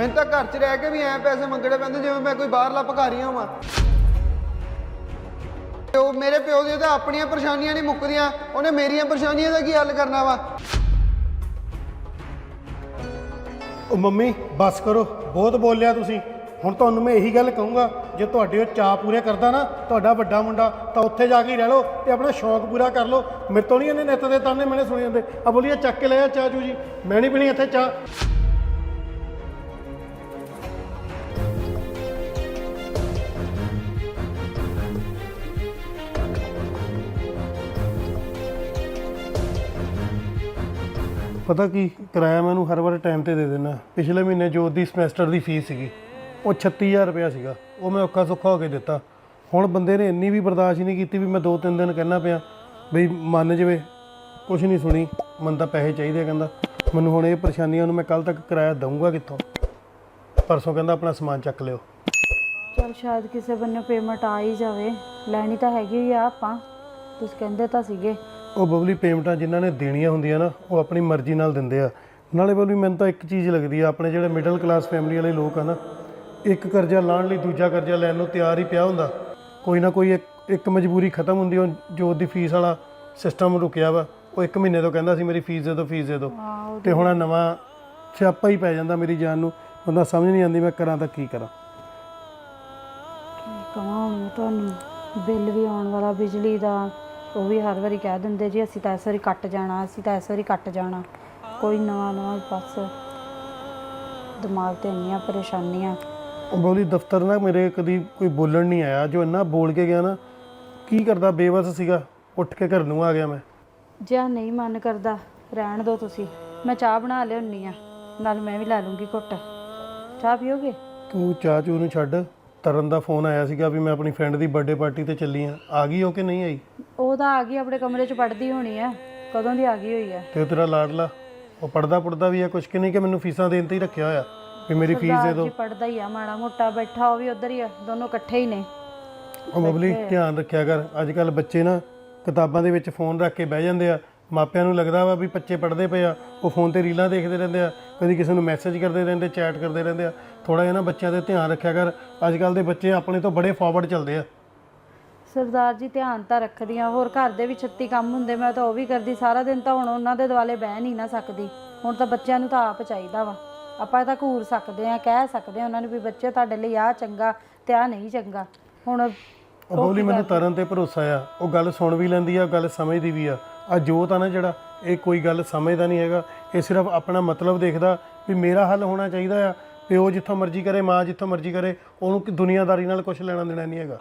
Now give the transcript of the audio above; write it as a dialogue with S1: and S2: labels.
S1: ਮੈਨੂੰ ਤਾਂ ਘਰ 'ਚ ਰਹਿ ਕੇ ਵੀ ਐ ਪੈਸੇ ਮੰਗਣੇ ਪੈਂਦੇ ਜਿਵੇਂ ਮੈਂ ਕੋਈ ਬਾਹਰਲਾ ਭਿਖਾਰੀ ਵਾਂ ਤੇ ਉਹ ਮੇਰੇ ਪਿਓ ਦੀਆਂ ਤਾਂ ਆਪਣੀਆਂ ਪਰੇਸ਼ਾਨੀਆਂ ਨਹੀਂ ਮੁੱਕਦੀਆਂ, ਉਹਨੇ ਮੇਰੀਆਂ ਪਰੇਸ਼ਾਨੀਆਂ ਦਾ ਕੀ ਹੱਲ ਕਰਨਾ ਵਾ?
S2: ਉਹ ਮੰਮੀ, ਬਸ ਕਰੋ, ਬਹੁਤ ਬੋਲਿਆ ਤੁਸੀਂ। ਹੁਣ ਤੁਹਾਨੂੰ ਮੈਂ ਇਹੀ ਗੱਲ ਕਹੂੰਗਾ, ਜੇ ਤੁਹਾਡੇ ਉਹ ਚਾਹ ਪੂਰੇ ਕਰਦਾ ਨਾ, ਤੁਹਾਡਾ ਵੱਡਾ ਮੁੰਡਾ, ਤਾਂ ਉੱਥੇ ਜਾ ਕੇ ਹੀ ਰਹਿ ਲਓ ਤੇ ਆਪਣਾ ਸ਼ੌਂਕ ਪੂਰਾ ਕਰ ਲਓ। ਮੇਰੇ ਤੋਂ ਨਹੀਂ ਇਹਨੇ ਨਿੱਤ ਦੇ ਤਾਨੇ ਮੈਨੇ ਸੁਣੇ ਹੁੰਦੇ। ਆ ਬੋਲੀਏ, ਚੱਕ ਕੇ ਲੈ ਆ ਚਾਹ ਚੂ ਜੀ। ਮੈਂ ਨਹੀਂ ਪੀਣੀ ਇੱਥੇ ਚਾਹ। ਪਤਾ ਕੀ ਕਿਰਾਇਆ ਮੈਨੂੰ ਹਰ ਵਾਰ ਟਾਈਮ ਤੇ ਦੇ ਦੇਣਾ ਪਿਛਲੇ ਮਹੀਨੇ ਜੋ ਦੀ ਸਮੈਸਟਰ ਦੀ ਫੀਸ ਸੀਗੀ, ਉਹ 36000 ਰੁਪਇਆ ਸੀਗਾ। ਉਹ ਮੈਂ ਔਖਾ ਸੌਖਾ ਹੋ ਕੇ ਦਿੱਤਾ। ਹੁਣ ਬੰਦੇ ਨੇ ਇੰਨੀ ਵੀ ਬਰਦਾਸ਼ਤ ਹੀ ਨਹੀਂ ਕੀਤੀ ਵੀ ਮੈਂ ਦੋ ਤਿੰਨ ਦਿਨ ਕਹਿਣਾ ਪਿਆ, ਬਈ ਮੰਨ ਜਵੇ, ਕੁਛ ਨਹੀਂ ਸੁਣੀ, ਮਨ ਤਾਂ ਪੈਸੇ ਚਾਹੀਦੇ ਆ ਕਹਿੰਦਾ। ਮੈਨੂੰ ਹੁਣ ਇਹ ਪਰੇਸ਼ਾਨੀਆਂ ਨੂੰ ਮੈਂ ਕੱਲ ਤੱਕ ਕਿਰਾਇਆ ਦਊਂਗਾ ਕਿੱਥੋਂ? ਪਰਸੋਂ ਕਹਿੰਦਾ ਆਪਣਾ ਸਮਾਨ ਚੱਕ ਲਿਓ।
S3: ਚਲ ਸ਼ਾਇਦ ਕਿਸੇ ਬੰਨੇ ਪੇਮੈਂਟ ਆ ਹੀ ਜਾਵੇ। ਲੈਣੀ ਤਾਂ ਹੈਗੀ ਹੀ ਆ ਆਪਾਂ। ਤੁਸੀਂ ਕਹਿੰਦੇ ਤਾਂ ਸੀਗੇ।
S2: ਉਹ ਬਬਲੀ ਪੇਮੈਂਟਾਂ ਜਿਨ੍ਹਾਂ ਨੇ ਦੇਣੀਆਂ ਹੁੰਦੀਆਂ ਨਾ ਉਹ ਆਪਣੀ ਮਰਜ਼ੀ ਨਾਲ ਦਿੰਦੇ ਆ। ਨਾਲੇ ਬਬਲੀ ਮੈਨੂੰ ਤਾਂ ਇੱਕ ਚੀਜ਼ ਲੱਗਦੀ ਆ ਆਪਣੇ ਜਿਹੜੇ ਮਿਡਲ ਕਲਾਸ ਫੈਮਿਲੀ ਵਾਲੇ ਲੋਕ ਆ ਨਾ ਇੱਕ ਕਰਜ਼ਾ ਲਾਣ ਲਈ ਦੂਜਾ ਕਰਜ਼ਾ ਲੈਣ ਨੂੰ ਤਿਆਰ ਹੀ ਪਿਆ ਹੁੰਦਾ। ਕੋਈ ਨਾ ਕੋਈ ਇੱਕ ਇੱਕ ਮਜਬੂਰੀ ਖਤਮ ਹੁੰਦੀ ਉਹ ਜੋ ਦੀ ਫੀਸ ਵਾਲਾ ਸਿਸਟਮ ਰੁਕਿਆ ਵਾ ਉਹ ਇੱਕ ਮਹੀਨੇ ਤੋਂ ਕਹਿੰਦਾ ਸੀ ਮੇਰੀ ਫੀਸ ਦੇ ਦਿਓ ਫੀਸ ਦੇ ਦਿਓ। ਤੇ ਹੁਣ ਆਹ ਨਵਾਂ ਸਿਆਪਾ ਹੀ ਪੈ ਜਾਂਦਾ ਮੇਰੀ ਜਾਨ ਨੂੰ। ਬੰਦਾ ਸਮਝ ਨਹੀਂ ਆਉਂਦੀ ਮੈਂ ਕਰਾਂ ਤਾਂ ਕੀ ਕਰਾਂ।
S3: ਕੀ ਕਹਾਂ ਤੁਹਾਨੂੰ ਬਿੱਲ ਵੀ ਆਉਣ ਵਾਲਾ ਬਿਜਲੀ ਦਾ ਉਹ ਵੀ ਹਰ ਵਾਰੀ ਕਹਿ ਦਿੰਦੇ ਜੀ ਅਸੀਂ ਤਾਂ ਇਸ ਵਾਰੀ ਕੱਟ ਜਾਣਾ ਅਸੀਂ ਤਾਂ ਇਸ ਵਾਰੀ ਕੱਟ ਜਾਣਾ। ਕੋਈ ਨਵਾਂ ਨਵਾਂ ਬਸ। ਦਿਮਾਗ ਤੇ ਇੰਨੀਆਂ ਪਰੇਸ਼ਾਨੀਆਂ।
S2: ਉਹ ਬੋਲੀ ਦਫ਼ਤਰ ਨਾ ਮੇਰੇ ਕਦੀ ਕੋਈ ਬੋਲਣ ਨਹੀਂ ਆਇਆ। ਜੋ ਇੰਨਾ ਬੋਲ ਕੇ ਗਿਆ ਨਾ ਕੀ ਕਰਦਾ? ਬੇਵਸ ਸੀਗਾ। ਉੱਠ ਕੇ ਘਰ ਨੂੰ ਆ ਗਿਆ ਮੈਂ।
S3: ਜੇ ਆਹ ਨਹੀਂ ਮਨ ਕਰਦਾ ਰਹਿਣ ਦਿਓ ਤੁਸੀਂ। ਮੈਂ ਚਾਹ ਬਣਾ ਲਿਆਉਣੀ ਆ। ਨਾਲ ਮੈਂ ਵੀ ਲੈ ਲੂੰਗੀ ਘੁੱਟ। ਚਾਹ ਪੀਓਗੇ?
S2: ਤੂੰ ਚਾਹ ਚੂ ਨੂੰ ਛੱਡ। ਤਰਨ ਦਾ ਫੋਨ ਆਇਆ ਸੀਗਾ ਵੀ ਮੈਂ ਆਪਣੀ ਫਰੈਂਡ ਦੀ ਬਰਥਡੇ ਪਾਰਟੀ ਤੇ ਚੱਲੀ ਆ। ਆ ਗਈ ਹੋ ਕਿ ਨਹੀਂ ਆਈ?
S3: ਉਹ ਤਾਂ ਆ ਗਈ ਆਪਣੇ ਕਮਰੇ 'ਚ ਪੜਦੀ ਹੋਣੀ ਆ। ਕਦੋਂ ਦੀ ਆ ਗਈ ਹੋਈ ਆ?
S2: ਤੇ ਤੇਰਾ ਲਾਡਲਾ ਉਹ ਪੜਦਾ ਪੜਦਾ ਵੀ ਆ ਕੁਛ ਕਿ ਨਹੀਂ ਕਿ ਮੈਨੂੰ ਫੀਸਾਂ ਦੇਣ ਤੇ ਹੀ ਰੱਖਿਆ ਹੋਇਆ। ਵੀ ਮੇਰੀ ਫੀਸ ਦੇ
S3: ਸਰਦਾਰ
S2: ਦਿਓ
S3: ਜੀ ਪੜਦਾ ਹੀ ਆ ਮਾੜਾ ਮੋਟਾ ਬੈਠਾ ਉਹ ਵੀ ਉਧਰ ਹੀ ਆ ਦੋਨੋਂ ਇਕੱਠੇ ਹੀ ਨੇ।
S2: ਉਹ ਬਬਲੀ ਧਿਆਨ ਰੱਖਿਆ ਕਰ। ਅੱਜ ਕੱਲ ਬੱਚੇ ਨਾ ਕਿਤਾਬਾਂ ਦੇ ਵਿੱਚ ਫੋਨ ਰੱਖ ਕੇ ਬਹਿ ਜਾਂਦੇ ਆ। ਮਾਪਿਆਂ ਨੂੰ ਲੱਗਦਾ ਵਾ ਵੀ ਬੱਚੇ ਪੜ੍ਹਦੇ ਪਏ ਆ। ਉਹ ਫੋਨ ਤੇ ਰੀਲਾਂ ਦੇਖਦੇ ਰਹਿੰਦੇ ਆ। ਕਦੀ ਕਿਸੇ ਨੂੰ ਮੈਸੇਜ ਕਰਦੇ ਰਹਿੰਦੇ ਚੈਟ ਕਰਦੇ ਰਹਿੰਦੇ ਆ। ਥੋੜਾ ਜਿਹਾ ਨਾ ਬੱਚਿਆਂ ਤੇ ਧਿਆਨ ਰੱਖਿਆ ਕਰ। ਅੱਜ ਕੱਲ ਦੇ ਬੱਚੇ ਆਪਣੇ ਤੋਂ ਬੜੇ ਫਾਰਵਰਡ ਚੱਲਦੇ ਆ।
S3: ਸਰਦਾਰ ਜੀ ਧਿਆਨ ਤਾਂ ਰੱਖਦੀਆਂ ਹੋਰ ਘਰ ਦੇ ਵੀ 36 ਕੰਮ ਹੁੰਦੇ ਮੈਂ ਤਾਂ ਉਹ ਵੀ ਕਰਦੀ ਸਾਰਾ ਦਿਨ ਤਾਂ ਹੁਣ ਉਹਨਾਂ ਦੇ ਦੁਆਲੇ ਬਹਿ ਨਹੀਂ ਨਾ ਸਕਦੀ। ਹੁਣ ਤਾਂ ਬੱਚਿਆਂ ਨੂੰ ਤਾਂ ਆਪ ਚਾਹੀਦਾ ਵਾ। ਆਪਾਂ ਤਾਂ ਘੂਰ ਸਕਦੇ ਆ ਕਹਿ ਸਕਦੇ ਆ ਉਹਨਾਂ ਨੂੰ ਵੀ ਬੱਚੇ ਤੁਹਾਡੇ ਲਈ ਆ ਚੰਗਾ ਤੇ ਆ ਨਹੀਂ ਚੰਗਾ। ਹੁਣ
S2: ਉਹ ਬੋਲੀ ਮੈਨੂੰ ਤਰਨ ਤੇ ਭਰੋਸਾ ਆ ਉਹ ਗੱਲ ਸੁਣ ਵੀ ਲੈਂਦੀ ਆ ਗੱਲ ਸਮਝਦੀ ਵੀ ਆ। ਆ ਜੋਤ ਆ ਨਾ ਜਿਹੜਾ ਇਹ ਕੋਈ ਗੱਲ ਸਮਝਦਾ ਨਹੀਂ ਹੈਗਾ। ਇਹ ਸਿਰਫ ਆਪਣਾ ਮਤਲਬ ਦੇਖਦਾ ਵੀ ਮੇਰਾ ਹੱਲ ਹੋਣਾ ਚਾਹੀਦਾ ਆ ਪਿਓ ਜਿੱਥੋਂ ਮਰਜ਼ੀ ਕਰੇ ਮਾਂ ਜਿੱਥੋਂ ਮਰਜ਼ੀ ਕਰੇ ਉਹਨੂੰ ਦੁਨੀਆਦਾਰੀ ਨਾਲ ਕੁਝ ਲੈਣਾ ਦੇਣਾ ਨਹੀਂ ਹੈਗਾ।